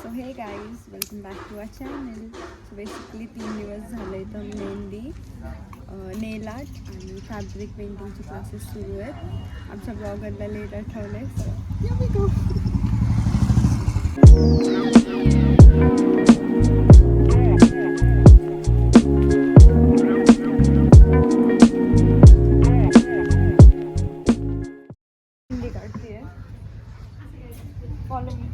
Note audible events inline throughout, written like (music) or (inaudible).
So hey guys welcome back to our channel so basically तीन दिवस झाले तर मेहंदी नेल आर्ट आणि फॅब्रिक पेंटिंगचे क्लासेस सुरू आहेत. आमच्या ब्लॉगरला लेट आठवले काढते फॉलो मी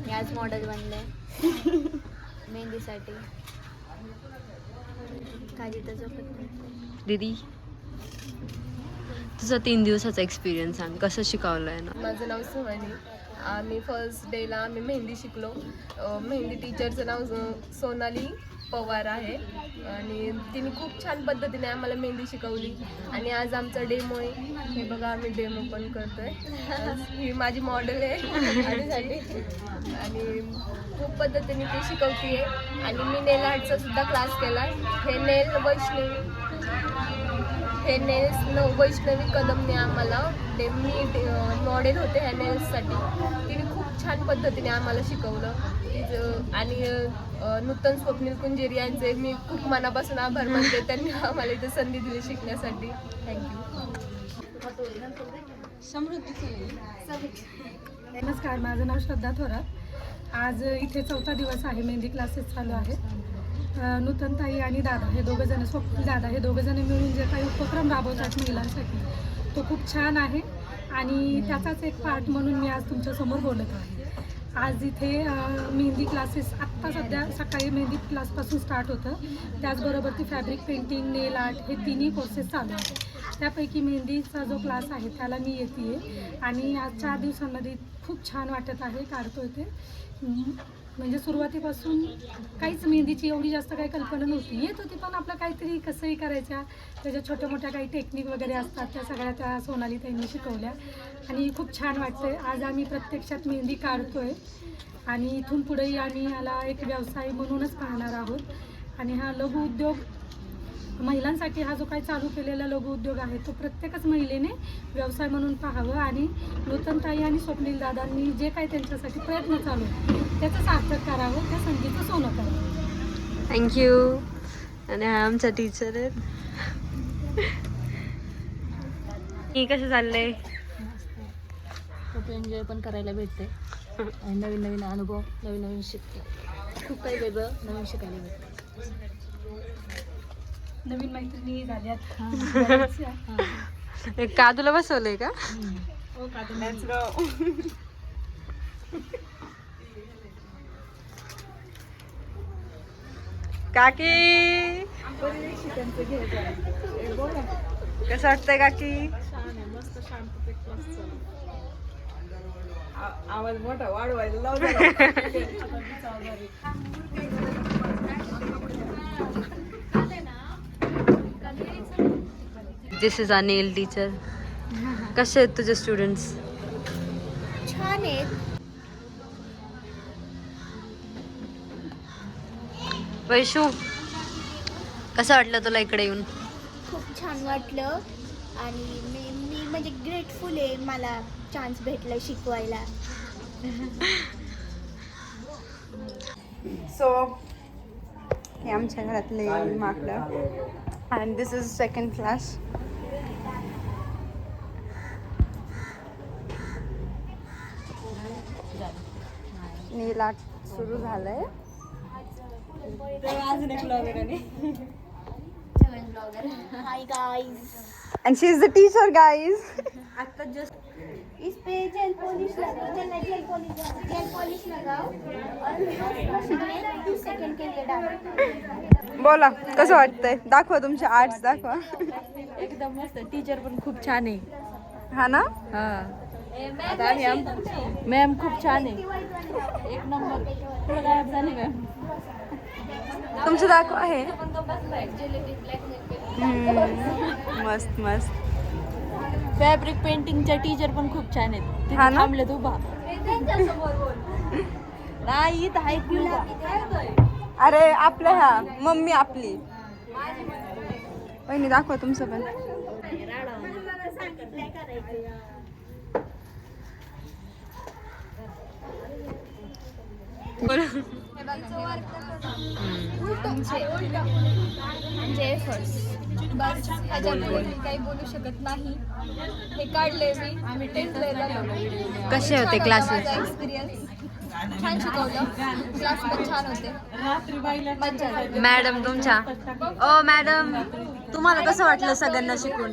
मी आज मॉडेल बनले. मेहंदीसाठी. तर झोपत दीदी तुझा तीन दिवसाचा एक्सपिरियन्स सांग. कसं शिकवलंय ना? माझं नाव सुहानी. आम्ही फर्स्ट डेला आम्ही मेहंदी शिकलो. मेहंदी टीचरचं नाव सोनाली. पवार आहे. आणि तिने खूप छान पद्धतीने आम्हाला मेहंदी शिकवली. आणि आज आमचा डेमो आहे. हे बघा आम्ही डेमो पण करतोय. ही माझी मॉडेल आहे. माझ्यासाठी. आणि खूप पद्धतीने ती शिकवते आणि मी नेल आर्टचा सुद्धा क्लास केला हे नेल वैष्णवी. हे नेल्स न वैष्णवी कदमने आम्हाला ते मी मॉडेल होते ह्या नेल्ससाठी तिने खूप छान पद्धतीने आम्हाला शिकवलं. तिचं आणि नूतन स्वप्नील कुंजेरी यांचे मी खूप मनापासून आभार मानते. (laughs) त्यांनी आम्हाला इथे संधी दिली शिकण्यासाठी. थँक्यू नमस्कार माझं नाव श्रद्धा थोरात. आज इथे चौथा दिवस आहे मेहंदी क्लासेस चालू आहेत. नूतनताई आणि दादा हे दोघं जण स्वप्न दादा हे दोघं जण मिळून जे काही उपक्रम राबवतात महिलांसाठी तो खूप छान आहे. आणि त्याचाच एक पार्ट म्हणून मी आज तुमच्यासमोर बोलत आहे. आज इथे मेहंदी क्लासेस आत्ता सध्या सकाळी मेहंदी क्लासपासून स्टार्ट होतं. त्याचबरोबर ती फॅब्रिक पेंटिंग नेल आर्ट हे तिन्ही कोर्सेस चालू आहेत. त्यापैकी मेहंदीचा जो क्लास आहे त्याला मी येते आहे आणि आज चार दिवसांमध्ये खूप छान वाटत आहे काढतो ते. म्हणजे सुरुवातीपासून काहीच मेहंदीची एवढी जास्त काही कल्पना नव्हती. येत होती पण आपलं काहीतरी कसंही करायच्या. त्याच्या छोट्या मोठ्या काही टेक्निक वगैरे असतात त्या सगळ्या त्या सोनाली त्यांनी शिकवल्या. आणि खूप छान वाटतंय. आज आम्ही प्रत्यक्षात मेहंदी काढतोय. आणि इथून पुढेही आम्ही याला एक व्यवसाय म्हणूनच पाहणार आहोत. आणि हा लघु उद्योग महिलांसाठी हा जो काही चालू केलेला लघु उद्योग आहे तो प्रत्येकच महिलेने व्यवसाय म्हणून पाहावं आणि नूतनताई आणि स्वप्नील दादांनी जे काही त्यांच्यासाठी प्रयत्न चालू त्याचं सार्थक करावं त्या संधीचं सोनं करावं. थँक्यू आणि हा आमचा टीचर आहे. ही कसं चाललंय खूप एन्जॉय पण करायला भेटते. आणि नवीन नवीन अनुभव नवीन नवीन शिकते. खूप काही वेगळं नवीन शिकायला भेटतं. नवीन मैत्रिणी झाल्यात. बऱ्याचशा. हे का तुला बसवलंय का? गो काकी! कसं वाटतंय काकी? आवाज मोठा वाढवायला (laughs) दिस इज अ नेल टीचर कसे आहेत तुझे स्टुडंट्स छान आहेत. वैशू कसं वाटलं तुला इकडे येऊन? खूप छान वाटलं. आणि मी मी म्हणजे ग्रेटफुल आहे मला चान्स भेटला शिकवायला. सो हे आमच्या घरातले माकडं and this is second class nail सुरू झालंय. Hi guys and she is the teacher guys इस पे जेल पॉलिश लगाओ gel gel polish gel polish लगाओ। और मशीन में तीस सेकंड के लिए डालो। बोला कसं वाटतंय? दाखवा तुमचे आर्ट्स दाखवा. एकदम मस्त टीचर पण खूप छान आहे. हा ना? हा. आता आम्ही आम मॅम खूप छान आहे. एक नंबर. पुढे गायब झाली मॅम तुमचं दाखवा हे हम्म, मस्त मस्त. फॅब्रिक पेंटिंगच्या टीचर पण खूप छान आहेत. हा ना? थांबलेत उभा. नाही इथं आहेत की उभा. अरे आपल्या ह्या. मम्मी आपली. वहिनी दाखवा तुमचं पण. बरं म्हणजे बस काही बोलू शकत नाही हे काढले मी आम्ही कसे होते क्लासेस एक्सपिरियन्स छान शिकवलं क्लास पण छान होते मॅडम तुमच्या? ओ मॅडम तुम्हाला कसं वाटलं सगळ्यांना शिकून?